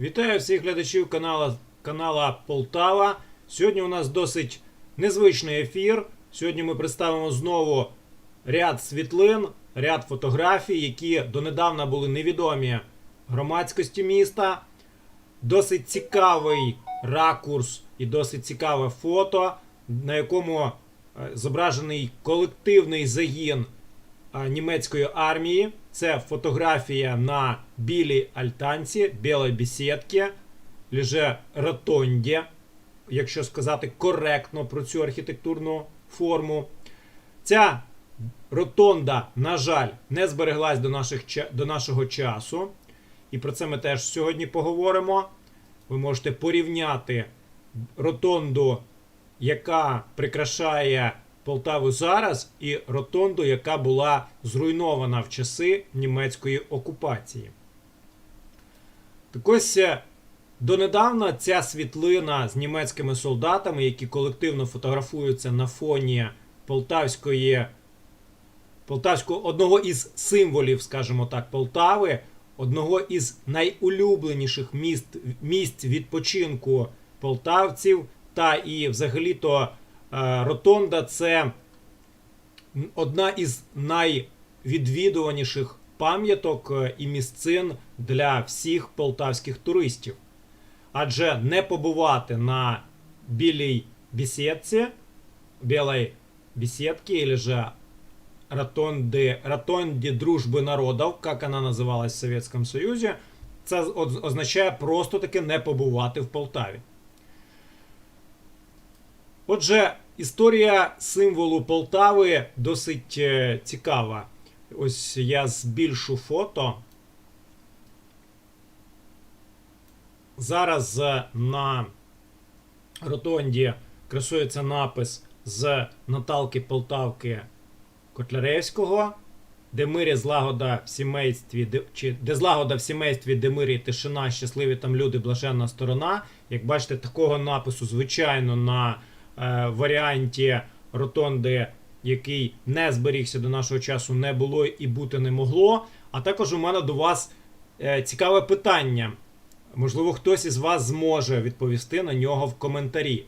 Вітаю всіх глядачів канала, канала Полтава. Сьогодні у нас досить незвичний ефір. Сьогодні ми представимо знову ряд світлин, ряд фотографій, які донедавна були невідомі громадськості міста. Досить цікавий ракурс і досить цікаве фото, на якому е, зображений колективний загін німецької армії. Це фотографія на білій альтанці, білій бесідці, лише ротонді, якщо сказати коректно про цю архітектурну форму. Ця ротонда, на жаль, не збереглась до, наших, до нашого часу. І про це ми теж сьогодні поговоримо. Ви можете порівняти ротонду, яка прикрашає Полтаву зараз, і ротонду, яка була зруйнована в часи німецької окупації. Так ось е, донедавна ця світлина з німецькими солдатами, які колективно фотографуються на фоні полтавської, полтавського одного із символів, скажімо так, Полтави, одного із найулюбленіших міст, місць відпочинку полтавців, та і взагалі-то Ротонда це одна із найвідвідуваніших пам'яток е, і місцин для всіх полтавських туристів. Адже не побувати на білій бесідці, білій беседке, или же ротонди, ротонді дружби народів, як вона називалась в Совєтському Союзі, це означає просто таки не побувати в Полтаві. Отже, історія символу Полтави досить е, цікава. Ось я збільшу фото. Зараз е, на ротонді красується напис з Наталки Полтавки Котляревського, де мирі злагода в сімействі, де, чи де злагода в сімействі, де мирі тишина, щасливі там люди, блаженна сторона. Як бачите, такого напису, звичайно, на варіанті ротонди, який не зберігся до нашого часу, не було і бути не могло. А також у мене до вас е, цікаве питання. Можливо, хтось із вас зможе відповісти на нього в коментарі.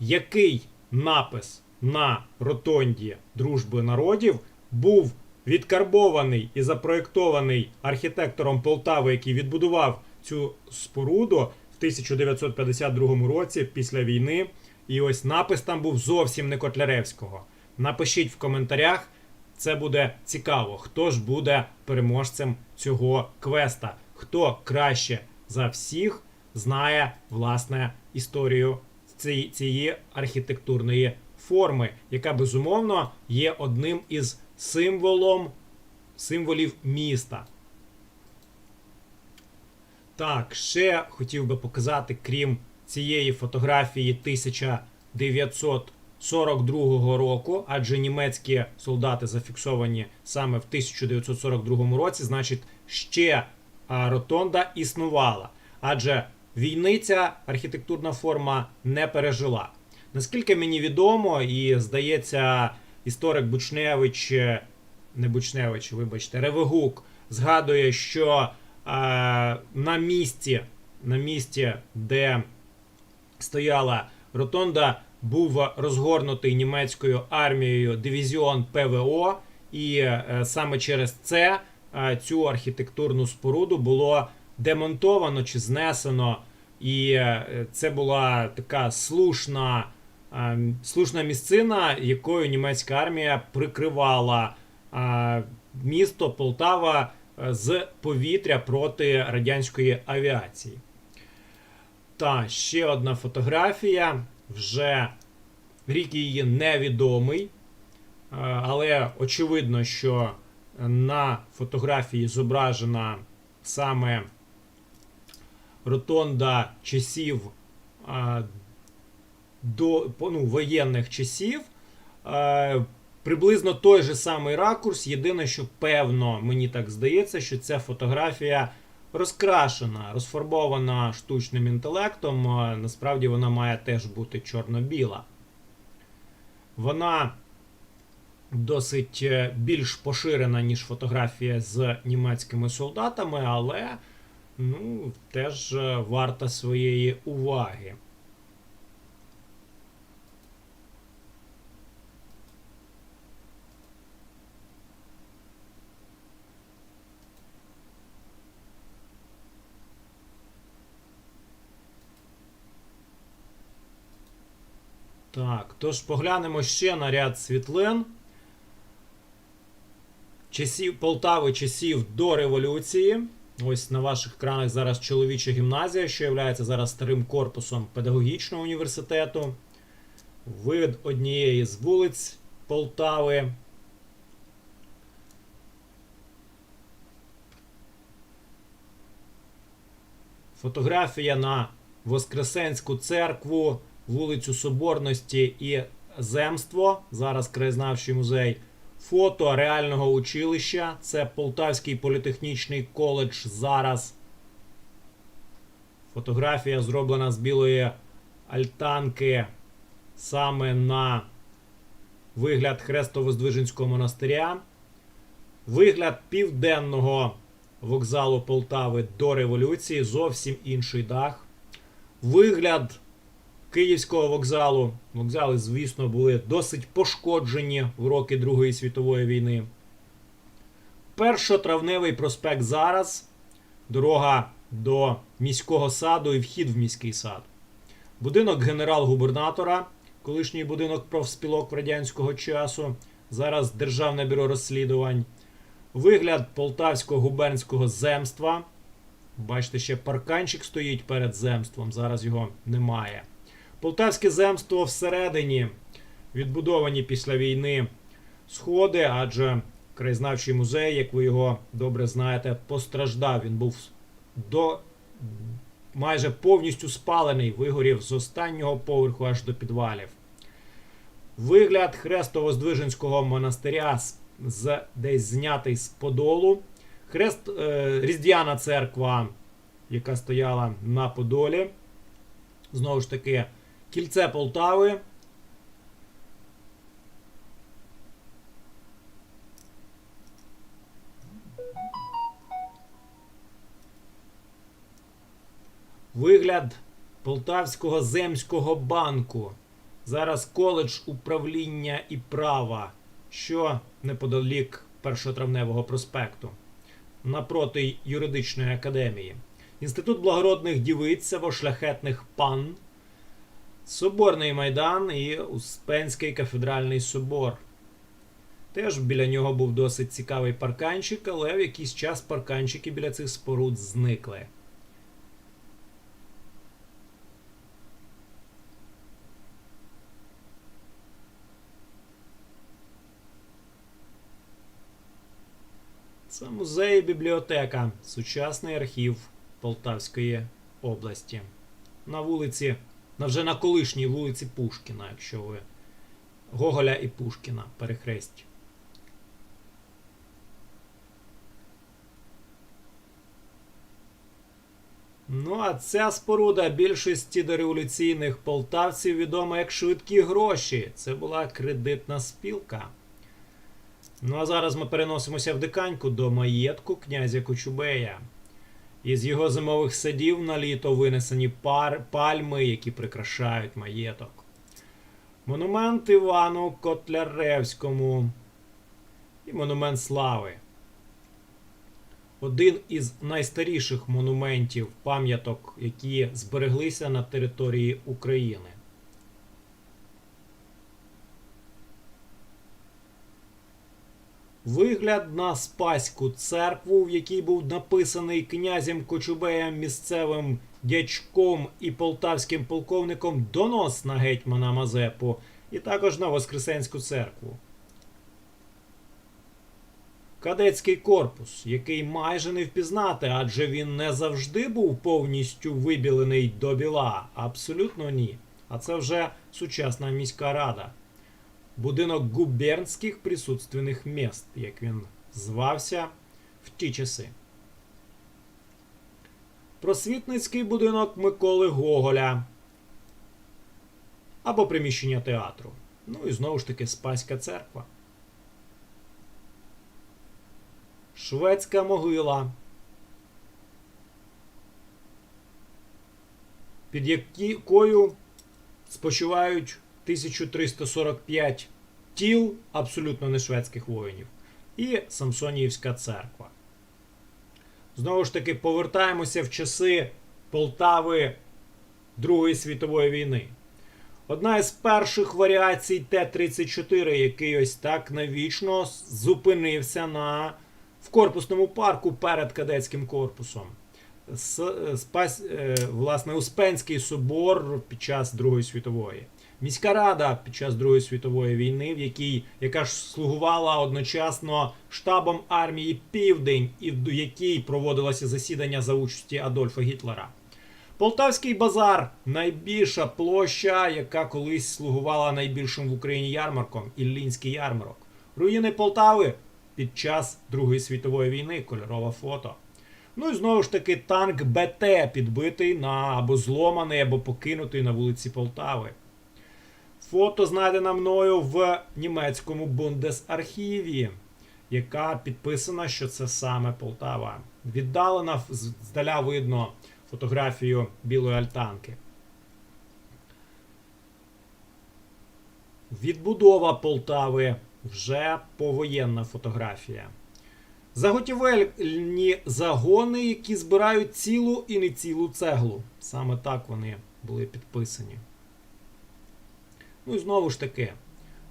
Який напис на ротонді Дружби народів був відкарбований і запроєктований архітектором Полтави, який відбудував цю споруду в 1952 році після війни? І ось напис там був зовсім не Котляревського. Напишіть в коментарях, це буде цікаво. Хто ж буде переможцем цього квеста? Хто краще за всіх знає власне історію цієї, архітектурної форми, яка безумовно є одним із символом символів міста. Так, ще хотів би показати, крім цієї фотографії 1942 року, адже німецькі солдати зафіксовані саме в 1942 році, значить, ще ротонда існувала. Адже війни ця архітектурна форма не пережила. Наскільки мені відомо, і здається, історик Бучневич, е, не Бучневич, вибачте, Ревегук згадує, що е, на місці, на місці, де стояла ротонда, був розгорнутий німецькою армією дивізіон ПВО, і е, саме через це е, цю архітектурну споруду було демонтовано чи знесено. І е, це була така слушна, слушна місцина, якою німецька армія прикривала місто Полтава з повітря проти радянської авіації. Та ще одна фотографія. Вже рік її невідомий, е, але очевидно, що на фотографії зображена саме ротонда часів до ну, воєнних часів. Е, приблизно той же самий ракурс. Єдине, що певно, мені так здається, що ця фотографія розкрашена, розфарбована штучним інтелектом. Е, Насправді вона має теж бути чорно-біла. Вона досить е, більш поширена, ніж фотографія з німецькими солдатами, але ну, теж е, варта своєї уваги. Так, тож поглянемо ще на ряд світлин. Часів Полтави часів до революції. Ось на ваших екранах зараз чоловіча гімназія, що є зараз старим корпусом педагогічного університету. Вид однієї з вулиць Полтави. Фотографія на Воскресенську церкву, вулицю Соборності і Земство. Зараз краєзнавчий музей. Фото реального училища. Це Полтавський політехнічний коледж зараз. Фотографія зроблена з білої альтанки саме на вигляд Хрестово-Здвиженського монастиря. Вигляд південного вокзалу Полтави до революції. Зовсім інший дах. Вигляд Київського вокзалу. Вокзали, звісно, були досить пошкоджені в роки Другої світової війни. Першотравневий проспект зараз. Дорога до міського саду і вхід в міський сад. Будинок генерал-губернатора, колишній будинок профспілок радянського часу. Зараз Державне бюро розслідувань. Вигляд Полтавського губернського земства. Бачите, ще парканчик стоїть перед земством, зараз його немає. Полтавське земство всередині відбудовані після війни сходи, адже краєзнавчий музей, як ви його добре знаєте, постраждав. Він був до майже повністю спалений, вигорів з останнього поверху аж до підвалів. Вигляд Хрестово-Здвиженського монастиря з, десь знятий з Подолу. Хрест е, Різдвяна церква, яка стояла на Подолі. Знову ж таки, кільце Полтави. Вигляд Полтавського земського банку. Зараз коледж управління і права, що неподалік першотравневого проспекту, напроти юридичної академії. Інститут благородних дівиць або шляхетних пан. Соборний майдан і Успенський кафедральний собор. Теж біля нього був досить цікавий парканчик, але в якийсь час парканчики біля цих споруд зникли. Це музей і бібліотека, сучасний архів Полтавської області. На вулиці на вже на колишній вулиці Пушкіна, якщо ви Гоголя і Пушкіна перехресті. Ну, а ця споруда більшості дореволюційних полтавців відома як швидкі гроші. Це була кредитна спілка. Ну а зараз ми переносимося в диканьку до маєтку князя Кочубея. Із його зимових садів на літо винесені пар, пальми, які прикрашають маєток. Монумент Івану Котляревському і монумент слави. Один із найстаріших монументів пам'яток, які збереглися на території України. Вигляд на Спаську церкву, в якій був написаний князем Кочубеєм місцевим дячком і полтавським полковником донос на гетьмана Мазепу, і також на Воскресенську церкву. Кадетський корпус, який майже не впізнати, адже він не завжди був повністю вибілений до біла. Абсолютно ні. А це вже сучасна міська рада будинок губернських присутственних міст, як він звався в ті часи. Просвітницький будинок Миколи Гоголя або приміщення театру. Ну і знову ж таки Спаська церква. Шведська могила. під якою спочивають 1345 тіл абсолютно не шведських воїнів, і Самсоніївська церква. Знову ж таки, повертаємося в часи Полтави Другої світової війни. Одна із перших варіацій Т-34, який ось так навічно зупинився на, в корпусному парку перед кадетським корпусом. С, спас, е, власне, Успенський собор під час Другої світової. Міська рада під час Другої світової війни, в якій, яка ж слугувала одночасно штабом армії Південь, і в якій проводилося засідання за участі Адольфа Гітлера. Полтавський базар найбільша площа, яка колись слугувала найбільшим в Україні ярмарком Іллінський ярмарок. Руїни Полтави під час Другої світової війни, кольорове фото. Ну і знову ж таки танк БТ підбитий на або зломаний, або покинутий на вулиці Полтави. Фото знайдено мною в німецькому Бундесархіві, яка підписана, що це саме Полтава. Віддалена здаля видно фотографію білої альтанки. Відбудова Полтави вже повоєнна фотографія. Заготівельні загони, які збирають цілу і не цілу цеглу. Саме так вони були підписані. Ну і знову ж таки,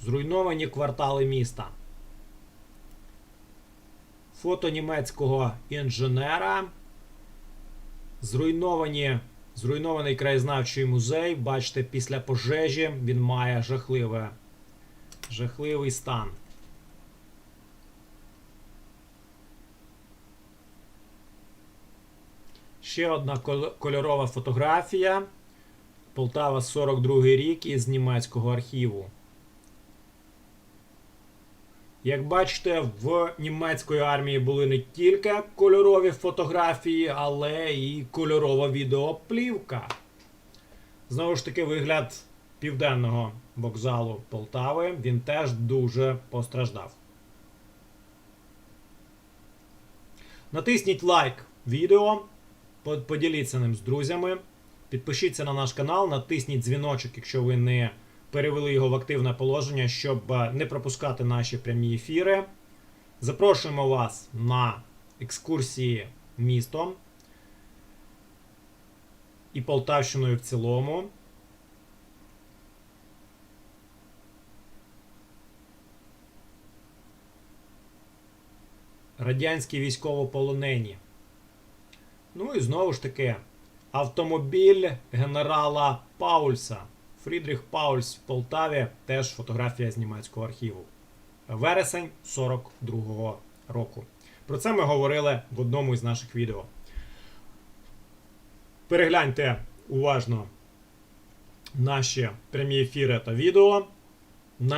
зруйновані квартали міста. Фото німецького інженера. Зруйновані, зруйнований краєзнавчий музей. Бачите, після пожежі він має жахливе, жахливий стан. Ще одна кольорова фотографія. Полтава 42 рік із німецького архіву. Як бачите, в німецької армії були не тільки кольорові фотографії, але і кольорова відеоплівка. Знову ж таки, вигляд південного вокзалу Полтави він теж дуже постраждав. Натисніть лайк відео, поділіться ним з друзями. Підпишіться на наш канал, натисніть дзвіночок, якщо ви не перевели його в активне положення, щоб не пропускати наші прямі ефіри. Запрошуємо вас на екскурсії містом і Полтавщиною в цілому. Радянські військовополонені. Ну і знову ж таки. Автомобіль генерала Паульса. Фрідріх Паульс в Полтаві. Теж фотографія з німецького архіву. Вересень 42-го року. Про це ми говорили в одному із наших відео. Перегляньте уважно наші прямі ефіри та відео.